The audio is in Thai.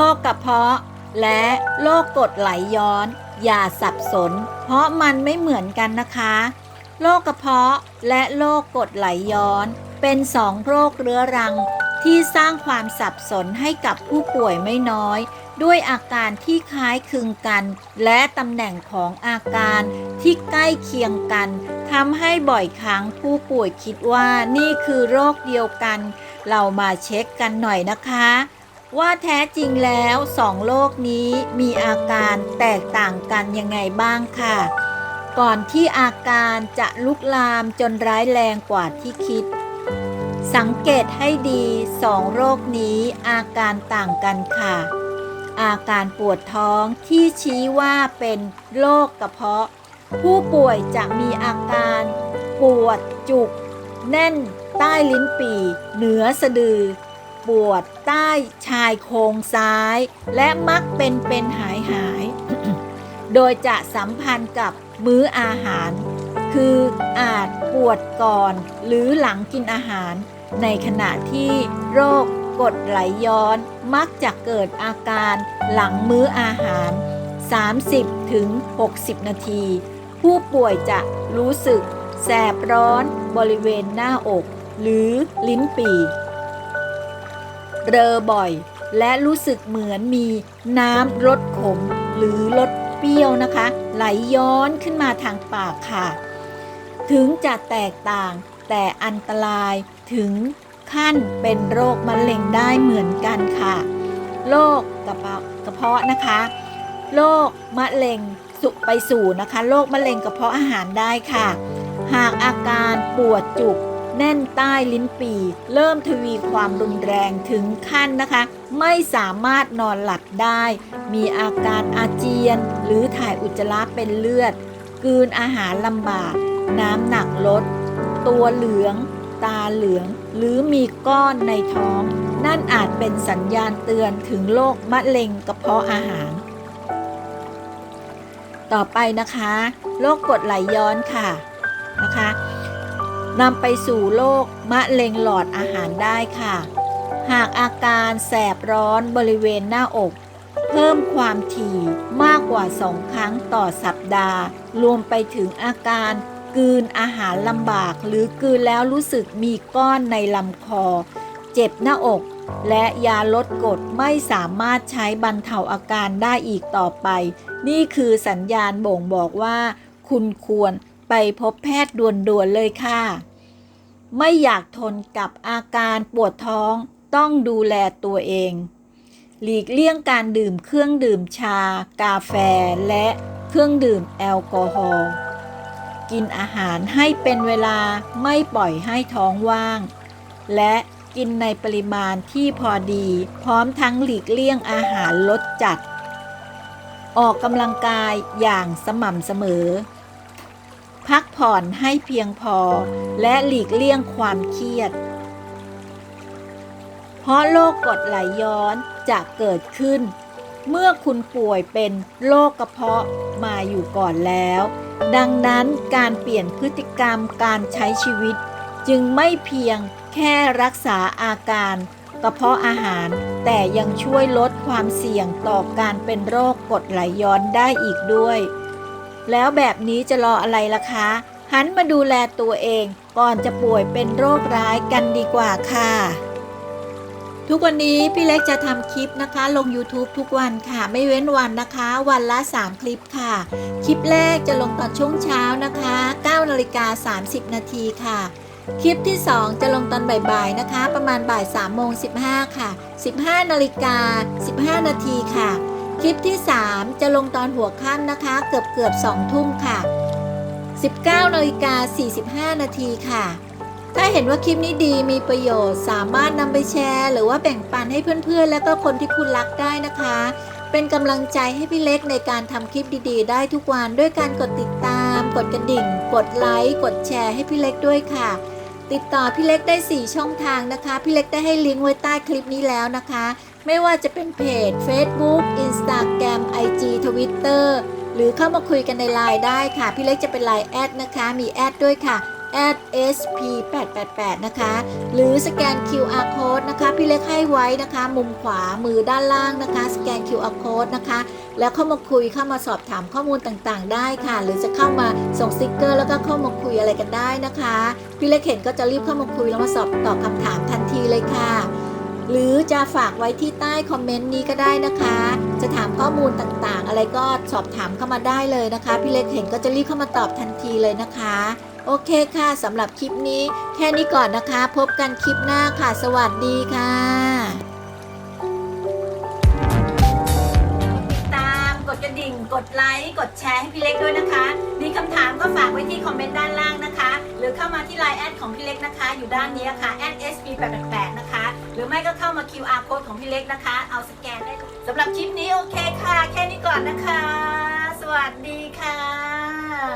คกระเพาะ และโรคกรดไหลย้อน อย่าสับสน เพราะมันไม่เหมือนกันนะคะโรคกระเพาะและโรคกรดไหลย้อน เป็นสองโรคเรื้อรัง ที่สร้างความสับสนให้กับผู้ป่วยไม่น้อย ด้วยอาการที่คล้ายคลึงกัน และตำแหน่งของอาการที่ใกล้เคียงกันทำให้บ่อยครั้งผู้ป่วยคิดว่านี่คือโรคเดียวกัน เรามาเช็คกันหน่อยนะคะ ว่าแท้จริงแล้วสองโรคนี้มีอาการแตกต่างกันยังไงบ้างค่ะ ก่อนที่อาการจะลุกลามจนร้ายแรงกว่าที่คิด สังเกตให้ดีสองโรคนี้อาการต่างกันค่ะ อาการปวดท้องที่ชี้ว่าเป็นโรคกระเพาะ ผู้ป่วยจะมีอาการ ปวดจุก แน่น ใต้ลิ้นปี่ เหนือสะดือ ปวดใต้ชายโครงซ้าย และมักเป็นเป็นหายหาย โดยจะสัมพันธ์กับมื้ออาหาร คืออาจปวดก่อนหรือหลังกินอาหาร ในขณะที่โรคกดไหลย้อนมักจะเกิดอาการหลังมื้ออาหาร 30ถึง60นาที ผู้ป่วยจะรู้สึกแสบร้อนบริเวณหน้าอก หรือลิ้นปี่ เรอบ่อย และรู้สึกเหมือนมีน้ำรสขม หรือรสเปรี้ยวนะคะ ไหลย้อนขึ้นมาทางปากค่ะ ถึงจะแตกต่างแต่อันตรายถึงขั้นเป็นโรคมะเร็งได้เหมือนกันค่ะ โรคกระเพาะกระเพาะนะคะ โรคมะเร็งสุไปสู่นะคะ โรคมะเร็งกระเพาะอาหารได้ค่ะ หากอาการปวดจุก แน่นใต้ลิ้นปีเริ่มทวีความรุนแรงถึงขั้นนะคะ ไม่สามารถนอนหลับได้ มีอาการอาเจียน หรือถ่ายอุจจาระเป็นเลือดกืนอาหารลำบาก น้ำหนักลด ตัวเหลือง ตาเหลือง หรือมีก้อนในท้อง นั่นอาจเป็นสัญญาณเตือนถึงโรคมะเร็งกระเพาะอาหาร ต่อไปนะคะโรคกรดไหลย้อนค่ะนะคะ นำไปสู่โรคมะเร็งหลอดอาหารได้ค่ะ หากอาการแสบร้อนบริเวณหน้าอก เพิ่มความถี่มากกว่า2ครั้งต่อสัปดาห์ รวมไปถึงอาการกลืนอาหารลำบาก หรือกลืนแล้วรู้สึกมีก้อนในลำคอ เจ็บหน้าอก และยาลดกรดไม่สามารถใช้บรรเทาอาการได้อีกต่อไป นี่คือสัญญาณบ่งบอกว่า คุณควร ไปพบแพทย์ด่วนๆเลยค่ะ ไม่อยากทนกับอาการปวดท้องต้องดูแลตัวเอง หลีกเลี่ยงการดื่มเครื่องดื่มชา กาแฟและเครื่องดื่มแอลกอฮอล์กินอาหารให้เป็นเวลาไม่ปล่อยให้ท้องว่าง และกินในปริมาณที่พอดี พร้อมทั้งหลีกเลี่ยงอาหารลดจัด ออกกำลังกายอย่างสม่ำเสมอ พักผ่อนให้เพียงพอ และหลีกเลี่ยงความเครียด เพราะโรคกรดไหลย้อนจะเกิดขึ้น เมื่อคุณป่วยเป็นโรคกระเพาะมาอยู่ก่อนแล้ว ดังนั้นการเปลี่ยนพฤติกรรมการใช้ชีวิต จึงไม่เพียงแค่รักษาอาการกระเพาะอาหาร แต่ยังช่วยลดความเสี่ยงต่อการเป็นโรคกรดไหลย้อนได้อีกด้วย แล้วแบบนี้จะรออะไรล่ะคะ หันมาดูแลตัวเองก่อนจะป่วยเป็นโรคร้ายกันดีกว่าค่ะ ทุกวันนี้พี่เล็กจะทำคลิปนะคะ ลง YouTube ทุกวันค่ะ ไม่เว้นวันนะคะ วันละ 3 คลิปค่ะ คลิปแรกจะลงตอนช่วงเช้านะคะ9นาฬิกา30 นาทีค่ะ คลิปที่ 2 จะลงตอนบ่ายๆนะคะ ประมาณบ่าย3โมง15 ค่ะ 15นาฬิกา15 นาทีค่ะ คลิปที่ 3 จะลงตอนหัวค่ำนะคะ เกือบเกือบ2ทุ่มค่ะ 19นาฬิกา45 นาทีค่ะ ถ้าเห็นว่าคลิปนี้ดีมีประโยชน์ สามารถนำไปแชร์ หรือว่าแบ่งปันให้เพื่อนๆ และก็คนที่คุณรักได้นะคะ เป็นกำลังใจให้พี่เล็กในการทำคลิปดีๆ ได้ทุกวันด้วยการกดติดตาม กดกระดิ่ง กดไลค์ กดแชร์ให้พี่เล็กด้วยค่ะ ติดต่อพี่เล็กได้ 4 ช่องทางนะคะ พี่เล็กได้ให้ลิงก์ไว้ใต้คลิปนี้แล้วนะคะ ไม่ว่าจะเป็นเพจ Facebook Instagram IG Twitter หรือเข้ามาคุยกันในไลน์ได้ค่ะ พี่เล็กจะเป็นไลน์แอดนะคะ มีแอดด้วยค่ะ @sp888 นะคะ หรือสแกน QR code นะคะ พี่เล็กให้ไว้นะคะ มุมขวามือด้านล่างนะคะ สแกน QR code นะคะ แล้วเข้ามาคุยเข้ามาสอบถามข้อมูลต่างๆ ได้ค่ะ หรือจะเข้ามาส่งสติกเกอร์ แล้วก็เข้ามาคุยอะไรกันได้นะคะ พี่เล็กเห็นก็จะรีบเข้ามาคุยแล้วมาสอบตอบคำถามทันทีเลยค่ะ หรือจะฝากไว้ที่ใต้คอมเมนต์นี้ก็ได้นะคะ จะถามข้อมูลต่างๆ อะไรก็สอบถามเข้ามาได้เลยนะคะ พี่เล็กเห็นก็จะรีบเข้ามาตอบทันทีเลยนะคะ โอเคค่ะสำหรับคลิปนี้ แค่นี้ก่อนนะคะ พบกันคลิปหน้าค่ะ สวัสดีค่ะติดตามกดกระดิ่ง กดไลค์ กดแชร์ให้พี่เล็กด้วยนะคะ มีคำถามก็ฝากไว้ที่คอมเมนต์ด้านล่างนะคะ หรือเข้ามาที่ไลน์แอดของพี่เล็กนะคะ อยู่ด้านนี้ค่ะ @sp888 นะคะ หรือไม่ก็เข้ามา QR code ของพี่เล็กนะคะ เอาสแกนได้สำหรับคลิปนี้โอเคค่ะ แค่นี้ก่อนนะคะ สวัสดีค่ะ